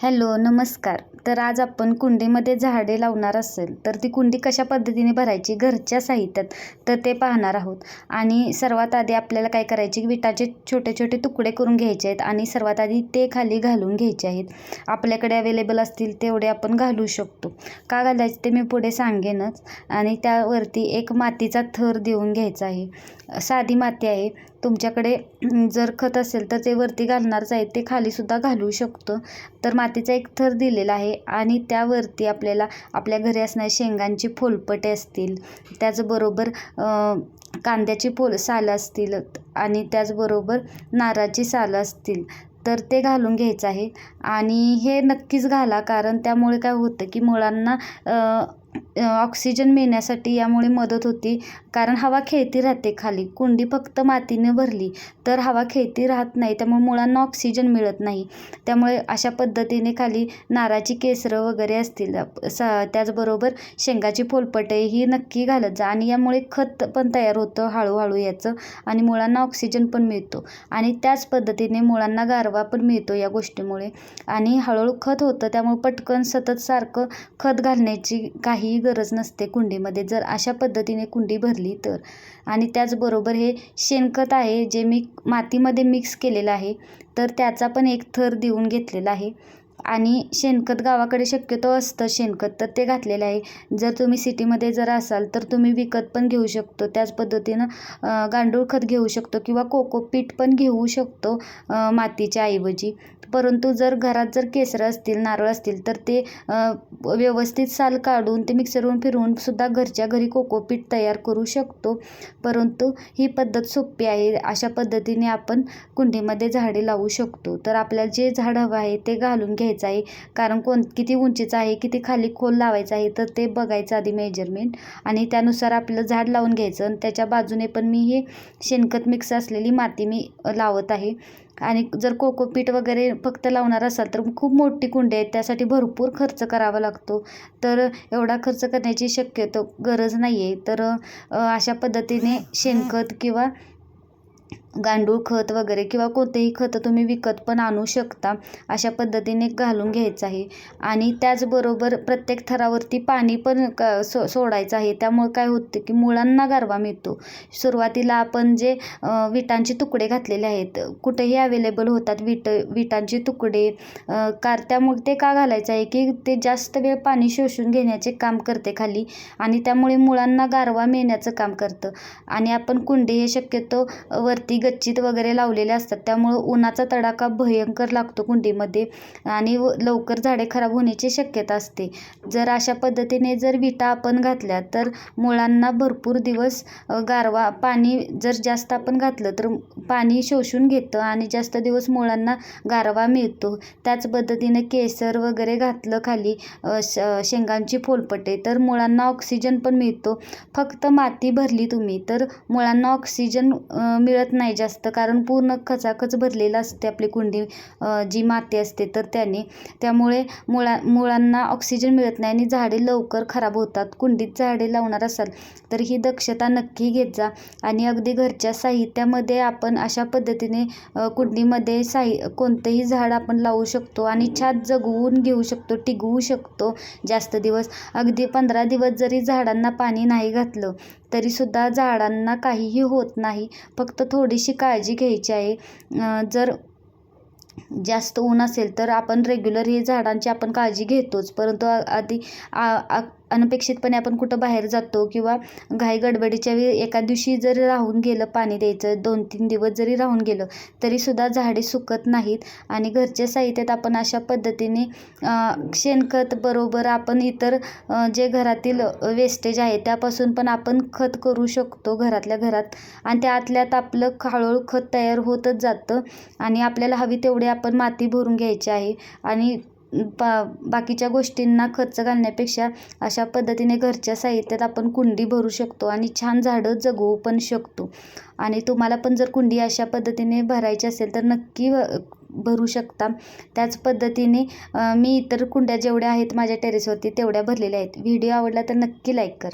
Hello नमस्कार. तर आज आपण कुंडीमध्ये झाडे लावणार असेल तर ती कुंडी कशा पद्धतीने भरायची? घरच्या साहित्यात. तर ते पाहणार आहोत. आणि सर्वात आधी आपल्याला काय करायचे? विटाचे छोटे छोटे तुकडे करून घ्यायचे आहेत आणि सर्वात आधी ते खाली घालून घ्यायचे आहेत. आपल्याकडे अवेलेबल असतील तेवढे आपण घालू शकतो. का घालायचे ते मी पुढे सांगेनच. आणि त्यावरती एक मातीचा थर देऊन घ्यायचा आहे. साधी माती आहे. तुमच्याकडे जर खत असेल तर ते वरती घालणारच आहे ते खालीसुद्धा घालू शकतो. तर मातीचा एक थर दिलेला आहे आणि त्यावरती आपल्याला आपल्या घरी असणाऱ्या शेंगांची फोलपटे असतील त्याचबरोबर कांद्याची फोल सालं असतील आणि त्याचबरोबर नारळाची सालं असतील तर ते घालून घ्यायचं आहे. आणि हे नक्कीच घाला कारण त्यामुळे काय होतं की मुळांना ऑक्सिजन मिळण्यासाठी यामुळे मदत होती. कारण हवा खेळती राहते खाली. कुंडी फक्त मातीने भरली तर हवा खेळती राहत नाही. त्यामुळे मुळांना ऑक्सिजन मिळत नाही. त्यामुळे अशा पद्धतीने खाली नारळाची केसरं वगैरे असतील. स त्याचबरोबर शेंगाची फोलपटे ही नक्की घालत जा. आणि यामुळे खत पण तयार होतं हळूहळू याचं. आणि मुळांना ऑक्सिजन पण मिळतो. आणि त्याच पद्धतीने मुळांना गारवा पण मिळतो या गोष्टीमुळे. आणि हळूहळू खत होतं. त्यामुळे पटकन सतत सारखं खत घालण्याची काही काहीही गरज नसते कुंडीमध्ये. जर अशा पद्धतीने कुंडी भरली तर. आणि त्याचबरोबर हे शेणखत आहे जे मी मातीमध्ये मिक्स केलेलं आहे. तर त्याचा पण एक थर देऊन घेतलेला आहे. आणि शेणखत गावाकडे शक्यतो असतं शेणखत तर ते घातलेलं आहे. जर तुम्ही सिटीमध्ये जर असाल तर तुम्ही विकत पण घेऊ शकतो. त्याच पद्धतीनं गांडूळ खत घेऊ शकतो किंवा कोकोपीट पण घेऊ शकतो मातीच्या ऐवजी. परंतु जर घरात जर केसरं असतील नारळ असतील तर ते व्यवस्थित साल काढून ते मिक्सरवरून फिरवून सुद्धा घरच्या घरी कोकोपीट तयार करू शकतो. परंतु ही पद्धत सोपी आहे. अशा पद्धतीने आपण कुंडीमध्ये झाडे लावू शकतो. तर आपल्याला जे झाड हवं आहे ते घालून घ्यायचं आहे. कारण कोण किती उंचीचं आहे किती खाली खोल लावायचं आहे तर ते बघायचं आधी मेजरमेंट आणि त्यानुसार आपलं झाड लावून घ्यायचं. आणि त्याच्या बाजूने पण मी हे शेणखत मिक्स असलेली माती मी लावत आहे. आणि जर कोकोपीट वगैरे फक्त लावणार असाल तर खूप मोठी कुंडी आहे त्यासाठी भरपूर खर्च करावा लागतो. तर एवढा खर्च करण्याची शक्यतो गरज नाही आहे तर अशा पद्धतीने शेणखत किंवा गांडूळ खत वगैरे किंवा कोणतेही खतं तुम्ही विकत पण आणू शकता अशा पद्धतीने घालून घ्यायचं आहे. आणि त्याचबरोबर प्रत्येक थरावरती पाणी पण क सो सोडायचं आहे. त्यामुळे काय होतं की मुळांना गारवा मिळतो. सुरुवातीला आपण जे विटांचे तुकडे घातलेले आहेत कुठेही अवेलेबल होतात विट विटांचे तुकडे कार त्यामुळे ते का घालायचं आहे की ते जास्त वेळ पाणी शोषून घेण्याचे काम करते खाली आणि त्यामुळे मुळांना गारवा मिळण्याचं काम करतं. आणि आपण कुंडी हे शक्यतो वरती गच्चीत वगैरे लावलेले असतात. त्यामुळं उन्हाचा तडाखा भयंकर लागतो कुंडीमध्ये आणि लवकर झाडे खराब होण्याची शक्यता असते. जर अशा पद्धतीने जर विटा आपण घातल्या तर मुळांना भरपूर दिवस गारवा पाणी जर जास्त आपण घातलं तर पाणी शोषून घेतं आणि जास्त दिवस मुळांना गारवा मिळतो. त्याच पद्धतीने केसर वगैरे घातलं खाली शेंगांची फोलपटे तर मुळांना ऑक्सिजन पण मिळतो. फक्त माती भरली तुम्ही तर मुळांना ऑक्सिजन मिळत नाही. जास्त कारण पूर्ण खचाखच भरलेलं असते आपली कुंडी जी माती असते तर त्याने. त्यामुळे मुळा मुळांना ऑक्सिजन मिळत नाही आणि झाडे लवकर खराब होतात. कुंडीत झाडे लावणार असाल तर ही दक्षता नक्की घेत जा. आणि अगदी घरच्या साहित्यामध्ये आपण अशा पद्धतीने कुंडीमध्ये साहि कोणतंही झाड आपण लावू शकतो आणि छात जगवून घेऊ शकतो टिकवू शकतो जास्त दिवस. अगदी पंधरा दिवस जरी झाडांना पाणी नाही घातलं तरीसुद्धा झाडांना काहीही होत नाही. फक्त थोडीशी काळजी घ्यायची आहे. जर जास्त ऊन असेल तर आपण रेग्युलर हे झाडांची आपण काळजी घेतोच. परंतु आधी अनपेक्षितपणे आपण कुठं बाहेर जातो किंवा घाई गडबडीच्या वेळी एका दिवशी जरी राहून गेलं पाणी द्यायचं दोन तीन दिवस जरी राहून गेलं तरीसुद्धा झाडे सुकत नाहीत आणि घरच्या साहित्यात आपण अशा पद्धतीने शेणखत बरोबर आपण इतर जे घरातील वेस्टेज आहे त्यापासून पण आपण खत करू शकतो घरातल्या घरात. आणि त्यातल्यात आपलं हळूहळू खत तयार होतच जातं आणि आपल्याला हवी तेवढी आपण माती भरून घ्यायची आहे. आणि बा बाकीच्या गोष्टींना खर्च घालण्यापेक्षा अशा पद्धतीने घरच्या साहित्यात आपण कुंडी भरू शकतो आणि छान झाडं जगवू पण शकतो. आणि तुम्हाला पण जर कुंडी अशा पद्धतीने भरायची असेल तर नक्की भरू शकता. त्याच पद्धतीने मी इतर कुंड्या जेवढ्या आहेत माझ्या टेरेसवरती तेवढ्या भरलेल्या आहेत. व्हिडिओ आवडला तर नक्की लाईक कर.